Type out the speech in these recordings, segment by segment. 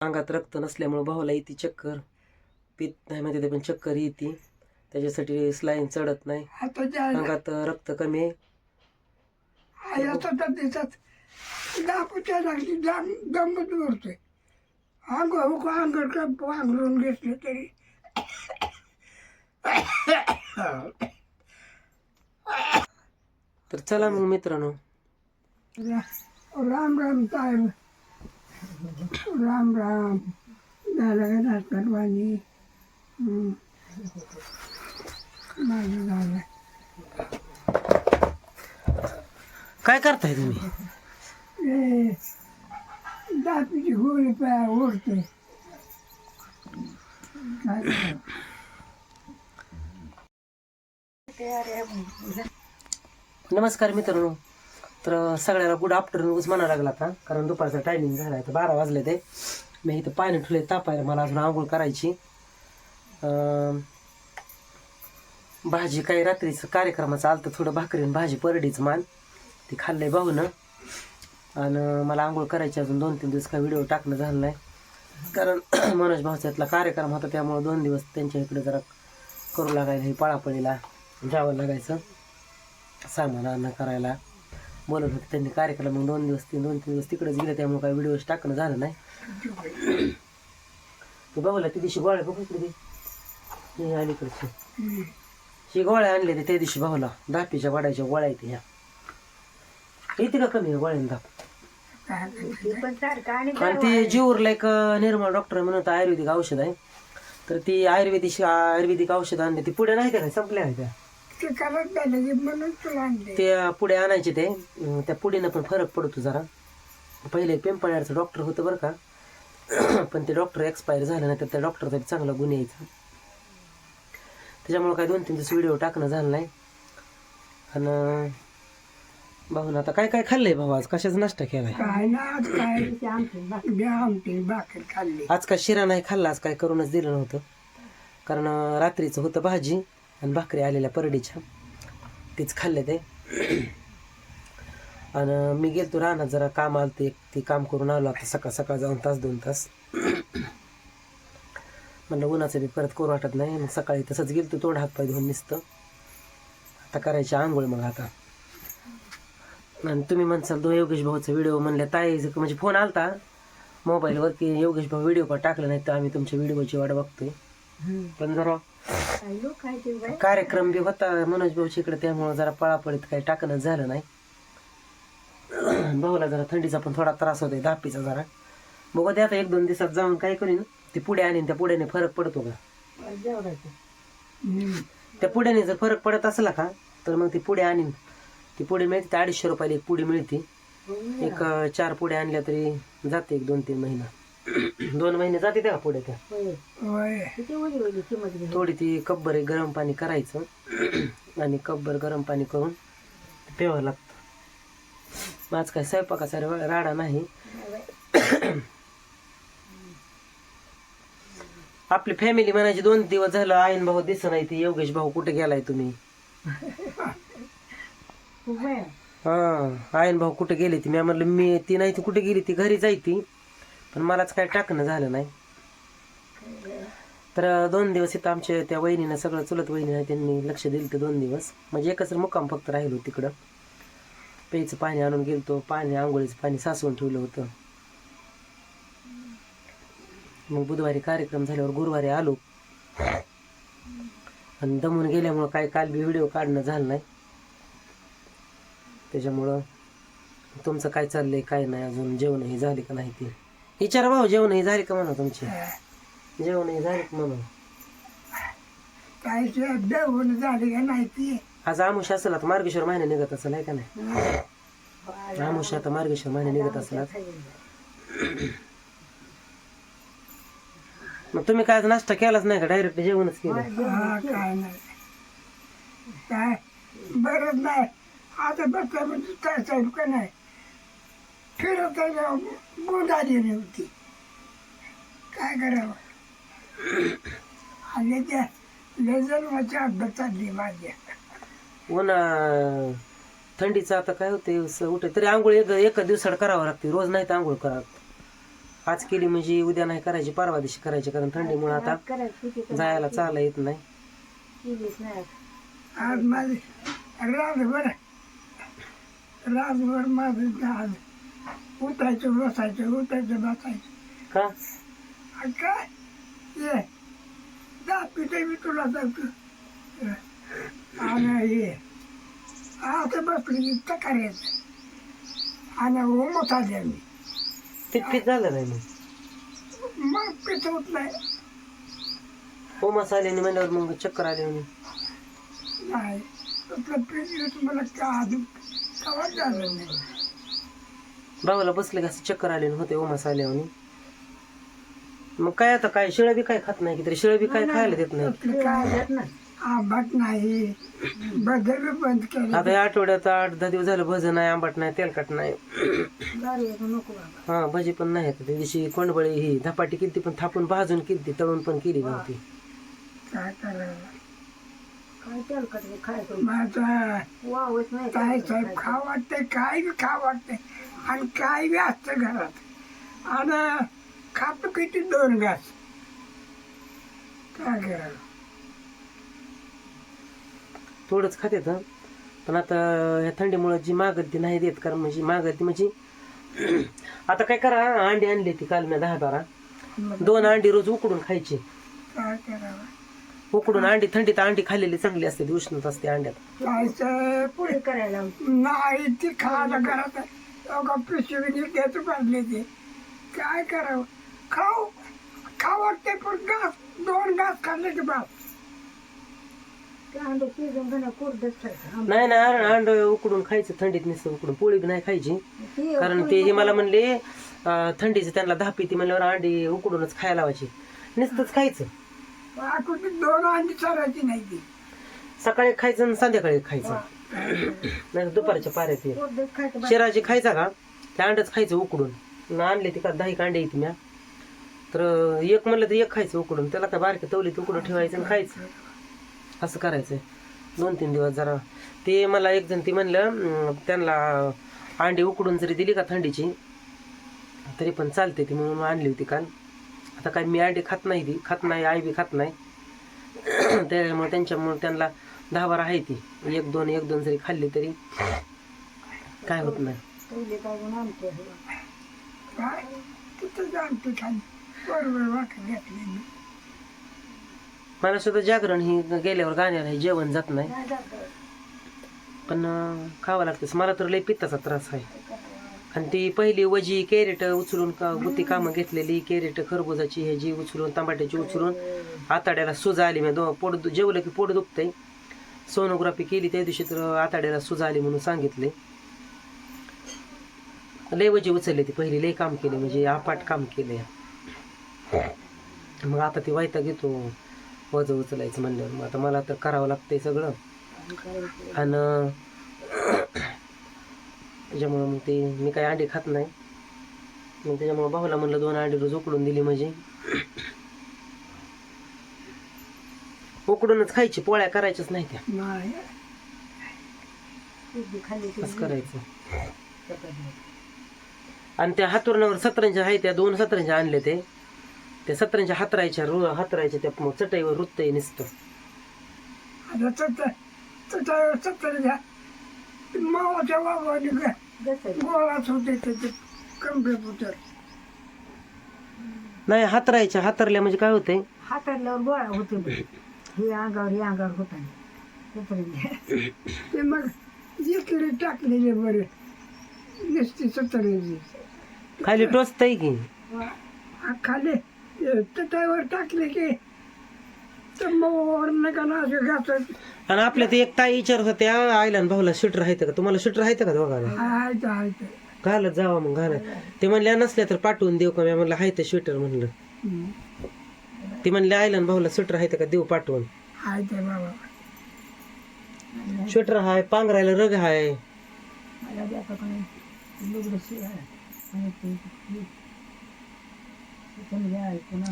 अंगात रक्त नसल्यामुळे भावाला येते चक्कर. पित नाही माहिती ते पण चक्कर येते. त्याच्यासाठी स्लाईन चढत नाही. अंगात रक्त कमी आहे. आई आता त्या दिवसात दापूच्या लागली दम दमच भरतोय. अंग अंगड का पांघरून घेतलं तरी. तर चला मग मित्रांनो. राम राम साहेब राम राम झालं का नाटकात वाणी. माझं झालं. काय करताय तुम्ही? ए, दातीची गोळी पाय ओढते काय करावं? नमस्कार मित्रांनो. तर सगळ्याला गुड आफ्टरनूनच म्हणायला लागला आता कारण दुपारचा टायमिंग झाला आहे तर बारा वाजले ते. मी इथं पाणी ठुले तापायला मला अजून आंघोळ करायची. भाजी काही रात्रीचं कार्यक्रमाचं आलं तर थोडं भाकरी आणि भाजी परडीचं मान. ती खाल्लंय भाऊनं. आणि मला आंघोळ करायची अजून दोन तीन दिवस काही व्हिडिओ टाकणं झालं नाही. कारण मनोज भाऊचा इथला कार्यक्रम होता त्यामुळं दोन दिवस त्यांच्या इकडे जरा करू लागायला हे पळापळीला जावं लागायचं. सामान आणणं करायला. बोलत होते त्यांनी कार्यक्रम मग दोन दिवस तीन दोन तीन दिवस तिकडेच गेले त्यामुळे काही व्हिडिओज टाकणं झालं नाही. ते बघला त्या दिवशी गोळ्या बघू इकडे. ते. हे अलीकडचे. हे गोळ्या आणले ते त्या दिवशी बघला. दापीच्या वाड्याच्या गोळ्या आहेत ह्या. येते का कमी गोळ्याने दाप आणि ते जीवरला एक निर्मळ डॉक्टर म्हणत आयुर्वेदिक औषध आहे. तर ती आयुर्वेदिक आयुर्वेदिक औषध आणले. ती पुढे नाही त्या संपल्या आहेत त्या? ते करत झालं की म्हणून तुला आणले ते पुढे आणायचे ते. अं, त्या पुढीनं पण फरक पडतो जरा. पहिले पिंपळ्याचं डॉक्टर होतं बरं का. पण ते डॉक्टर एक्सपायर झालं नाही तर त्या डॉक्टरचा चांगला गुण यायचा. त्याच्यामुळे काय दोन तीन दिवस व्हिडिओ टाकणं झालं नाही. आणि भाऊन आता काय काय खाल्लंय भाऊ आज? कशाचा नाश्ता केलाय? काय ना आज काय? बी आमटी भाकर खाल्ली. आज काय शिरा नाही खाल्ला आज काय करूनच दिलं नव्हतं. कारण अं, रात्रीचं होतं भाजी. आणि भाकरी आलेल्या परडीच्या. तीच खाल्ले ते. आणि मी गेलतो रानात जरा काम आलं ते ते काम करून आलो आता सकाळ सकाळ जाऊन तास दोन तास. म्हणलं उन्हाचं बी परत करू वाटत नाही मग सकाळी तसंच गेलतो तोंड हात पाय धुवून नुसतं. आता करायची आंघोळ मग आता. आणि तुम्ही म्हणसाल तो योगेश भाऊचा व्हिडिओ म्हणल्या ताईचं म्हणजे फोन आलता मोबाईलवर की योगेश भाऊ व्हिडिओ पण टाकला नाही तर आम्ही तुमच्या व्हिडिओची वाट बघतोय. पण जरा कार्यक्रम बी होता मनोज भाऊ इकडे त्यामुळं जरा पळापळीत काही टाकणं झालं नाही. भाऊला जरा थंडीचा पण थोडा त्रास होतोय दापीचा जरा. बघू ते आता एक दोन दिवसात जाऊन काय करीन. ती पुढे आणीन त्या पुढ्याने फरक पडतो का? त्या पुढ्याने जर फरक पडत असला का तर मग ती पुढे आणीन. ती पुढे मिळते ते अडीचशे रुपयाला एक पुडी मिळते. एक चार पुढे आणल्या तरी जाते एक दोन तीन महिना. दोन महिने जाते त्या पुढे त्या. होय. थोडी ती कब्बर गरम पाणी करायचं आणि कब्बर गरम पाणी करून प्यावं लागतं. आज काय स्वयंपाकाचा राडा नाही. आपली फॅमिली म्हणायची दोन दिवस झालं आईन भाऊ दिसत नाही ती योगेश भाऊ कुठे गेलाय तुम्ही? हा आईन भाऊ कुठे गेली ती? मी म्हणलं मी ती नाही ती कुठे गेली? ती घरी जायती पण मलाच काय टाकणं झालं नाही. तर दोन दिवस इथं आमच्या त्या वहिनीनं सगळं चुलत वहिनीनं त्यांनी लक्ष दिलं ते दोन दिवस. म्हणजे एकच मुक्काम फक्त राहिलो तिकडं. प्यायचं पाणी आणून गेलतो पाणी आंघोळीचं पाणी साचवून ठेवलं होतं. मग बुधवारी कार्यक्रम झाल्यावर गुरुवारी आलो. आणि दमून गेल्यामुळं काय काल बी व्हिडिओ काढणं झालं नाही. त्याच्यामुळं तुमचं काय चाललंय काय नाही अजून जेवण हे झाले का नाही ते? विचारा भाऊ जेवण हे झाले का म्हणा तुमचे? जेवण हे झाले का म्हणा? काय देऊन झाली का नाही ती? आज आमुष असेल आता मार्गेश्वर महिना निघत असेल आहे का नाही? आमुष आता मार्गेश्वर महिना निघत असेल. मग तुम्ही काय आज नाश्ता केलाच नाही का? डायरेक्ट जेवणच केलं? हा काय नाही. काय? बरंच नाही. आता बसल्या म्हणजे काय चालू का नाही? फिरत गोंद आलेली होती. काय करावं? आणि त्या लेझरमाच्या अभ्यास चालली माझ्या उन्हा थंडीचं आता काय होते उठे तरी आंघोळ एक एका दिवसाड करावं लागते. रोज नाही तर आंघोळ करा आज केली म्हणजे उद्या नाही करायची परवा दिवशी करायची. कारण थंडीमुळे आता जायला चालला येत नाही. आज. माझे रातभर रातभर माझं आज उठायचं बसायचं उठायचं बसायचं. का? आणि काय? ये. मी तुला आणि ये. आता बसली की करायचं. आणि मी. झालं नाही मग? मग पिठ होत नाही. ओमास आल्याने म्हणल्यावर मग चक्कर आले म्हणे नाही. आपलं पीठ मला का आधी कवा झालं नाही. भावाला बसले का असं चक्कर आले होते ओमास आले म्हणे मग काय आता काय शिळं बी काय खात नाही की तरी शिळं बी काय खायला देत नाही. आंबट नाही. बदल बंद केलं. आता या आठवड्यात आठ दहा दिवस झालं भजन नाही आंबट नाही तेलकट नाही. हा भजी पण नाही त्या दिवशी. कोंडबळी ही धपाटी किती पण थापून भाजून किती तळून पण केली नव्हती. काय करायला काय साहेब खा वाटतंय काय बी खा वाटतंय. आणि काय बी असतं घरात. आणि खातो किती दोन घास. काय करायला थोडंच खाते तर. पण आता ह्या थंडीमुळे जी मागती नाही देत कारण म्हणजे मागती म्हणजे आता काय करा अंडी आणली ती काल मी दहा बारा. दोन अंडी रोज उकडून खायची. काय करावं? उकडून अंडी थंडीत अंडी खाल्लेली चांगली असते उष्णता असते अंड्यात. जायचं पुढे करायला नाही ती खायला घरात पिशवी घ्यायचं पाडले ते. काय करावं? खाऊ खाऊ वाटते पण घास दोन घास खाल्ले की बास. नाही ना अंड उकडून खायचं थंडीत नुसतं उकडून. पोळी बी नाही खायची. कारण ते हे मला म्हणले थंडीचं त्यांना दहा पिती म्हणल्यावर अंडी उकडूनच खायला लावायची. नुसतंच खायचं. दोन अंडी चालायची नाही ती. सकाळी खायचं आणि संध्याकाळी खायचं. नाही दुपारच्या पाऱ्यात ये. शिराजी खायचा का? त्या अंड्याच खायचं उकडून. आणले ती का? दहा एक अंडे येते म्या. तर एक म्हणलं तर एक खायचं उकडून. त्याला काय बारके तवली उकडून ठेवायचं आणि खायचं. असं करायचं दोन तीन दिवस जरा. ते मला एक जण ती म्हणलं त्यांना अंडी उकडून जरी दिली का थंडीची तरी पण चालते ती म्हणून आणली होती काल. आता काय मी अंडी खात नाही ती. खात नाही आई बी खात नाही. त्यामुळे त्यांच्यामुळे त्यांना दहा बारा आहे ती. एक दोन एक दोन जरी खाल्ली तरी काय होत नाही. मला सुद्धा जागरण ही गेल्यावर गाण्याला हे जेवण जात नाही. पण खावं लागतेच. मला तर लय पित्ताचा त्रास आहे. आणि ती पहिली वजी कॅरेट उचलून का गुत्ती कामं घेतलेली कॅरेट खरबुजाची ह्याची उचलून टमाट्याची उचलून आताड्याला सुजा आली. मी दो पोट जेवलं की पोट दुखतंय. सोनोग्राफी केली त्या दिवशी तर आताड्याला सुजा आली म्हणून सांगितले. लय वजी उचलली ती पहिली लय काम केले म्हणजे आपाट काम केले. मग आता ती वायता घेतो वज उचलायचं म्हणल्यावर. मग आता मला तर करावं लागतंय सगळं. आणि त्याच्यामुळं मग ते मी काही अंडी खात नाही. मग त्याच्यामुळं भाऊला म्हणलं दोन अंडी रोज उकडून दिली म्हणजे. उकडूनच खायची पोळ्या करायच्याच नाही त्या. नाही. असं करायचं. आणि त्या हातुरणावर सतरंच्या आहे त्या दोन सतरंच्या आणले ते. त्या सतरंच्या हातरायच्या रो हातरायच्या त्या मग चटईवर रुतय नुसतं. आता घ्या मावाच्या वावाने गोळाच होते त्याचे नाही हातरायच्या हातरल्या म्हणजे काय होतंय? हातातल्यावर गोळा होते. हे अंगावर हे अंगावर होता ते मग इकडे टाकलेले बरे. नुसते सत्तरेचे खाली टोचतंय की? खाली त्याच्यावर टाकले की आणि आपल्या ते एक ताई विचारत होत्या आईला आणि भाऊला स्वेटर आहे का? तुम्हाला स्वेटर आहे का आहे आहे तर. घालत जावा मग घालत. ते म्हणल्या नसल्या तर पाठवून देऊ का? मी म्हणलं आहे तर स्वेटर म्हणलं. ती म्हणले आणि भाऊला स्वेटर आहे का देऊ पाठवून? बाबा. स्वेटर हाय पांघरायला रग हाय. मला बी आता कोणी लुगडं शिवाय आणि ते हे- ते पण घ्यायला पुन्हा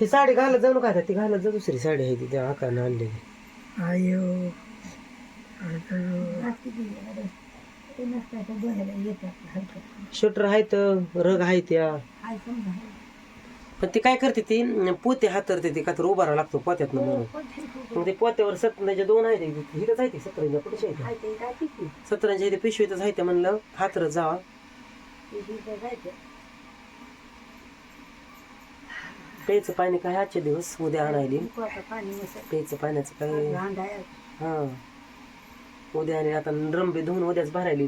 ही साडी घालत जाऊ नका आता ती घालत जा दुसरी साडी आहे ती त्या आकारानं आणलेली. आयो. ते तर बघायला येतात हलकं स्वेटर आहे तर रग आहे त्या. हाय समजा पण ती काय करते ती? पोते हातरते ती का तर उभारा लागतो पोत्यात म्हणून. मग ते पोत्यावर सतरांच्या दोन आहे ते हिथंच आहे ते सतरांच्या कुठे आहे काय ते काय किती सतरांच्या इथे पिशवीतच आहे ते म्हणलं हातरत जावा प्यायचं पाणी काय आजचे दिवस? उद्या आणायली. प्यायचं पाण्याचं काय? हा. उद्या आणि आता ड्रम बी धुवून उद्याच भरायली.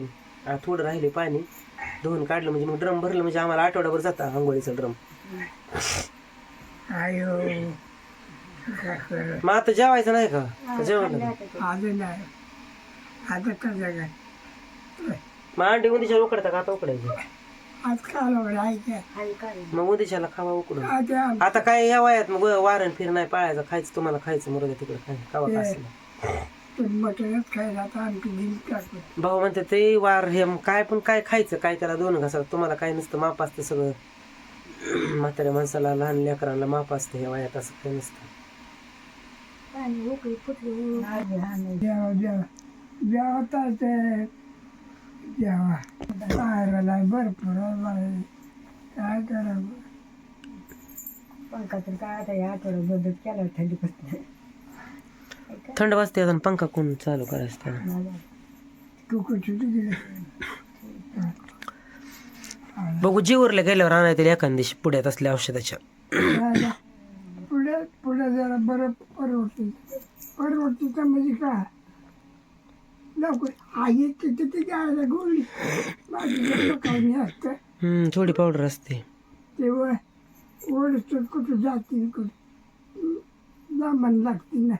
थोडं राहिले पाणी. धुवून काढलं म्हणजे मग ड्रम भरलं म्हणजे आम्हाला आठवड्याभर जाता आंघोळीचं ड्रम. आयो. काय मग आता जेवायचं नाही का? का जेवण अजून नाही. आता मग अंडी उद्याच्या उकडता का आता उकडायचं? आज काल राहायचं हाय काय मग उद्याच्याला खावा उकडून. आता आता काय या वयात मग वारण फिर नाही पाळायचं खायचं तुम्हाला खायचं मरू द्या तिकडे काय खावा का असलं ते मटणच खायला आता आणखी दिन टाकतो भाऊ म्हणते ते वार हे काय पण काय खायचं काय त्याला दोन घासा तुम्हाला काय नसतं माप असतं सगळं. म्हाताऱ्या माणसाला लहान लेकरांना माप असतं हे वयात असं काही नसतं. पाणी उकळी फुटली. जेव्हा जेव्हा जेव्हा तर ते जेव्हा पाहायला भरपूर आहे. काय करावं पंखा तर काय आता या आठवड्यात बदल केला थंडीपासून थंड वाजते आता पंखा कोण चालू करायचं त्याला? कुकू सुटी गेली. बघू जीवरला गेल्यावर आणायचं एखाद दिवशी पुढ्यात असल्या औषधाच्या. पुढे पुढे जरा बरं परवडते परवडते तर म्हणजे काय? लवकर. आई तिथे ती गायला गोळी. बाजूला लोकांनी असतं. हम्म थोडी पावडर असते. तेव्हा ओढत कुठं जातील कुठं. लांबण लागते ना.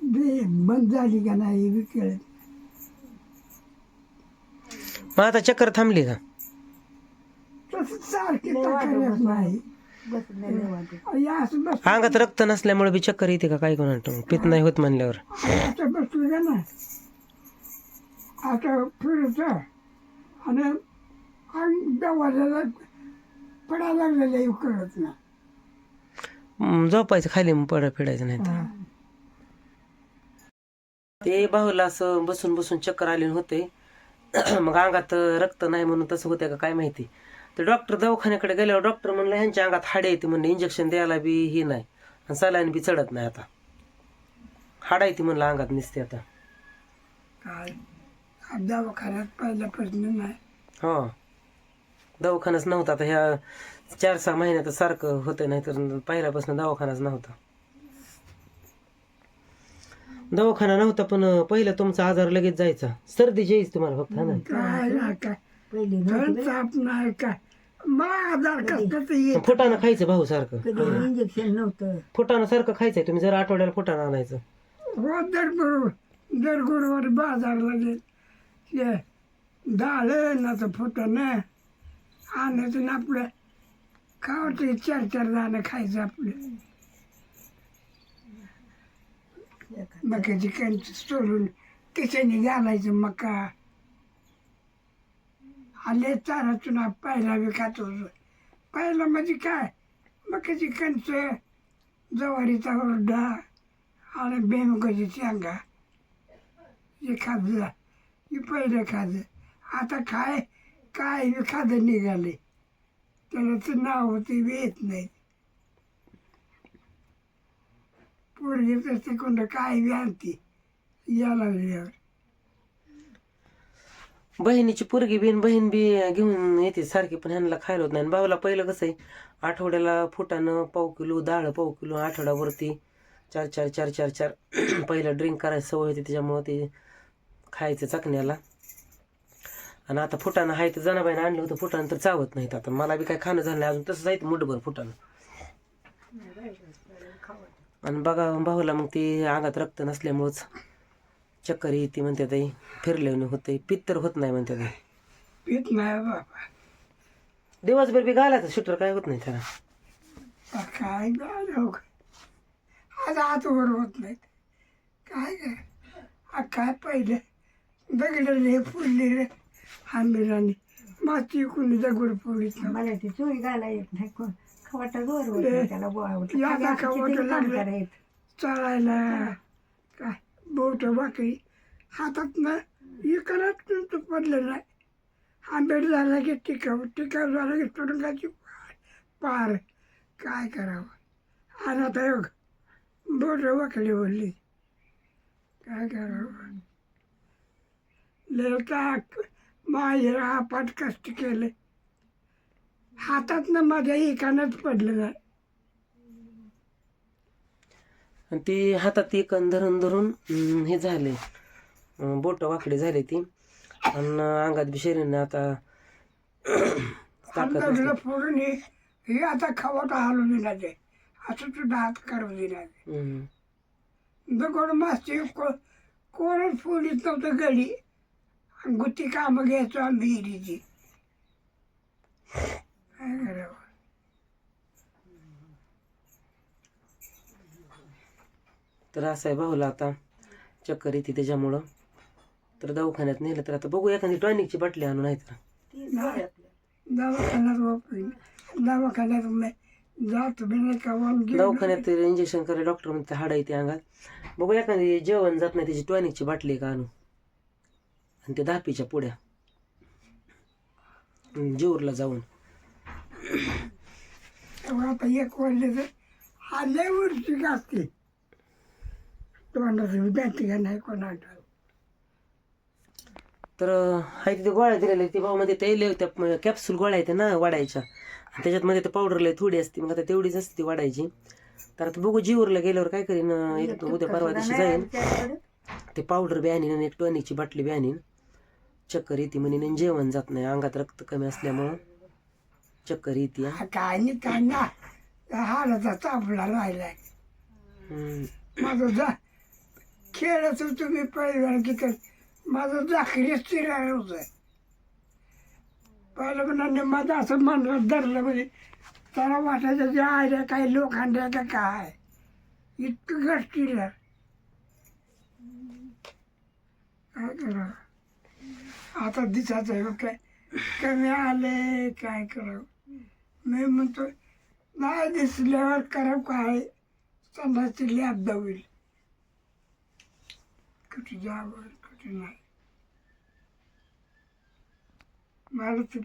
दे बंद झाली का नाही हे कळत मग आता चक्कर थांबली का? तसं सारखे तक्रार नाही. असं बस अंगात रक्त नसल्यामुळे बी चक्कर येते का काय कोणा पित नाही होत म्हणल्यावर. आता बसलं का ना आता फिरत आणि आणि दवाजाला पडायला लागलेलं आहे कळत ना. हम्म, झोपायचं खाली मग पड फिडायचं नाही तर. ते भाऊला असं बसून बसून चक्कर आले होते. मग अंगात रक्त नाही म्हणून तसं होते का काय माहिती? तर डॉक्टर दवाखान्याकडे गेल्यावर डॉक्टर म्हणलं ह्यांच्या अंगात हाडे येते म्हणलं इंजेक्शन द्यायला बी ही नाही. आणि सलाईन बी चढत नाही आता. हाडा येते म्हणलं अंगात निसते आता. दवाखान्यात पहिल्यापासून नाही. हा. दवाखानाच नव्हता आता. ह्या चार सहा महिन्यात सारखं होतं नाही तर पहिल्यापासून दवाखानाच नव्हता. दवाखाना नव्हता पण पहिलं तुमचा आजार लगेच जायचा. सर्दी यायची तुम्हाला फक्त हा ना? काय पहिली नाही काय? मला आजार येत? फुटाणं खायचं भाऊ सारखं. कधी? इंजेक्शन नव्हतं. फुटाणं सारखं खायचंय. तुम्ही जर आठवड्याला फुटाणं आणायचं. रोज दर बरोबर दर गुरुवारी बाजारला गेल ते डाळ ना तर फुटाणं. आणायचं ना आपलं. खावं चार चार दाणं खायचं आपलं. मकाची कणस सोडून किचनी घालायचं मका. आले चारा चुना पहिला बी होतो. पहिला म्हणजे काय? मकाची कणस जवारीचा ओरडा आणि बेमकाची शेंगा. हे खाल्लं हे पहिलं खाजं आता काय? काय बी खादं निघाले. त्याला तर नाव ते बी येत नाही. पोरगी तसं कोणतं काय बी आणते. या लागल्यावर. बहिणीची पोरगी बिन बहीण बी घेऊन येते सारखी पण ह्यांना खायला होत नाही. आणि भाऊला पहिलं कसं आहे आठवड्याला फुटाणं पाव किलो डाळ पाव किलो आठवड्यावरती चार चार चार चार चार पहिलं ड्रिंक करायची सवय होती त्याच्यामुळं ते खायचं चकण्याला. आणि आता फुटाणं आहे तर जनाबाईनं आणलं होतं फुटाणं तर चावत नाहीत आता. मला बी काय खाणं झालं नाही अजून तसं जायचं मुठभर फुटाणं आणि बघा भाऊला मग ते अंगात रक्त नसल्यामुळंच चक्कर येते म्हणते ताई. फिरल्याने होते पित्तर होत नाही म्हणते ताई. पीत नाही बाबा. दिवसभर बी घालायचं शूटर काय होत नाही त्याला. काय आज हातवर होत नाहीत काय काय आ, काय पहिलं? दगडले फुलले रे आंबिराने माती कुणी दगड फोडीत मला ती चोळी घाला येत नाही. कोण खवाटा जोर होत नाही त्याला बोळा याला खवाटं लागलं. चढायला काय? बोट बाकरी हातातनं हे करत तुमचं पडलं नाही. आंबेड झाला की टिकाव टिकाव झाला की तुरुंगाची पार. काय करावं? आणि आता योग बोटं वाकडी बोलली. काय करावं? लेता माझे पटकष्ट कष्ट केले हातातनं माझ्या एकानंच पडलं नाही. आणि ती हातात एक धरून धरून हे झाले. बोट वाकडे झाले ती. आणि अंगात बी शरीरने आता ताकद. फोडून हे आता खवाटा हालू दिला ते. असं सुद्धा हात करू दिला. दगड मासे को कोणच फोडीत नव्हतं गडी. गुत्ती कामं घ्यायचो आम्ही विहिरीची काय करावं? तर असं आहे भाऊला आता चक्कर येते त्याच्यामुळं. तर दवाखान्यात नेलं तर आता बघू एखादी टॉनिकची बाटली आणू नाही तर दवाखान्यात वापरीन दवाखान्यात मी जात बी नाही का. दवाखान्यात इंजेक्शन करे डॉक्टर म्हणते हाड येते अंगात. बघू एखादी जेवण जात नाही त्याची टॉनिकची बाटली का आणू. आणि ते दापीच्या पुड्या हम्म, जेऊरला जाऊन. आता एक वाजले तर हा लय वरची गाजते. तोंडाचं विद्यार्थी का नाही कोणाला तर हाय तिथे गोळ्या दिलेल्या ते भाऊमध्ये ते लय त्या कॅप्सूल गोळ्या आहेत ना वाढायच्या. आणि त्याच्यात मध्ये ते पावडर लय थोडी असते. मग आता तेवढीच असते ती वाढायची. तर आता बघू जीवरला गेल्यावर काय करीन एक उद्या परवा दिवशी जाईन. ते पावडर बी आणीन आणि एक टॉनिकची बाटली बी आणीन. चक्कर येते म्हणे जेवण जात नाही. अंगात रक्त कमी असल्यामुळं चक्कर येते हा. काय नाही काय ना हाडाचा चापला राहिलाय. माझं खेळाचं तुम्ही होतो मी पहिल्या माझं जाखरी स्थिर होतं. पहिलं म्हणाले माझं असं म्हणलं धरलं म्हणजे त्याला वाटायचं जे आयड्या काही लोखंड्या का काय? इतकं गस्तील काय करावं? आता दिसायचं आहे काय कमी आले काय करावं? मी म्हणतो नाही दिसल्यावर करावं काय? संध्याची लॅब होईल कुठे जावं कुठे नाही मला ते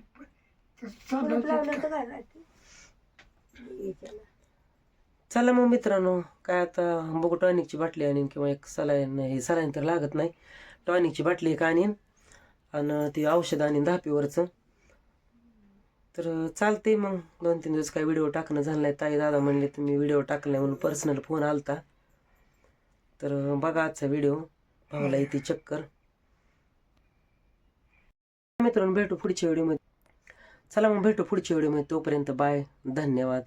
चला मग मित्रांनो काय आता बघू टॉनिकची बाटली आणीन किंवा एक सलाईन हे सलाईन तर लागत नाही. टॉनिकची बाटली एक आणीन आणि ती औषध आणीन दहापीवरचं तर चालते मग दोन तीन दिवस काय व्हिडिओ टाकणं झालं नाही. ताई दादा म्हणले तुम्ही व्हिडिओ टाकलाय म्हणून पर्सनल फोन आलता. तर बघा आजचा व्हिडिओ. भावाला येते चक्कर. मित्रांनो भेटू पुढच्या व्हिडिओमध्ये. चला मग भेटू पुढच्या व्हिडिओमध्ये. तोपर्यंत बाय. धन्यवाद.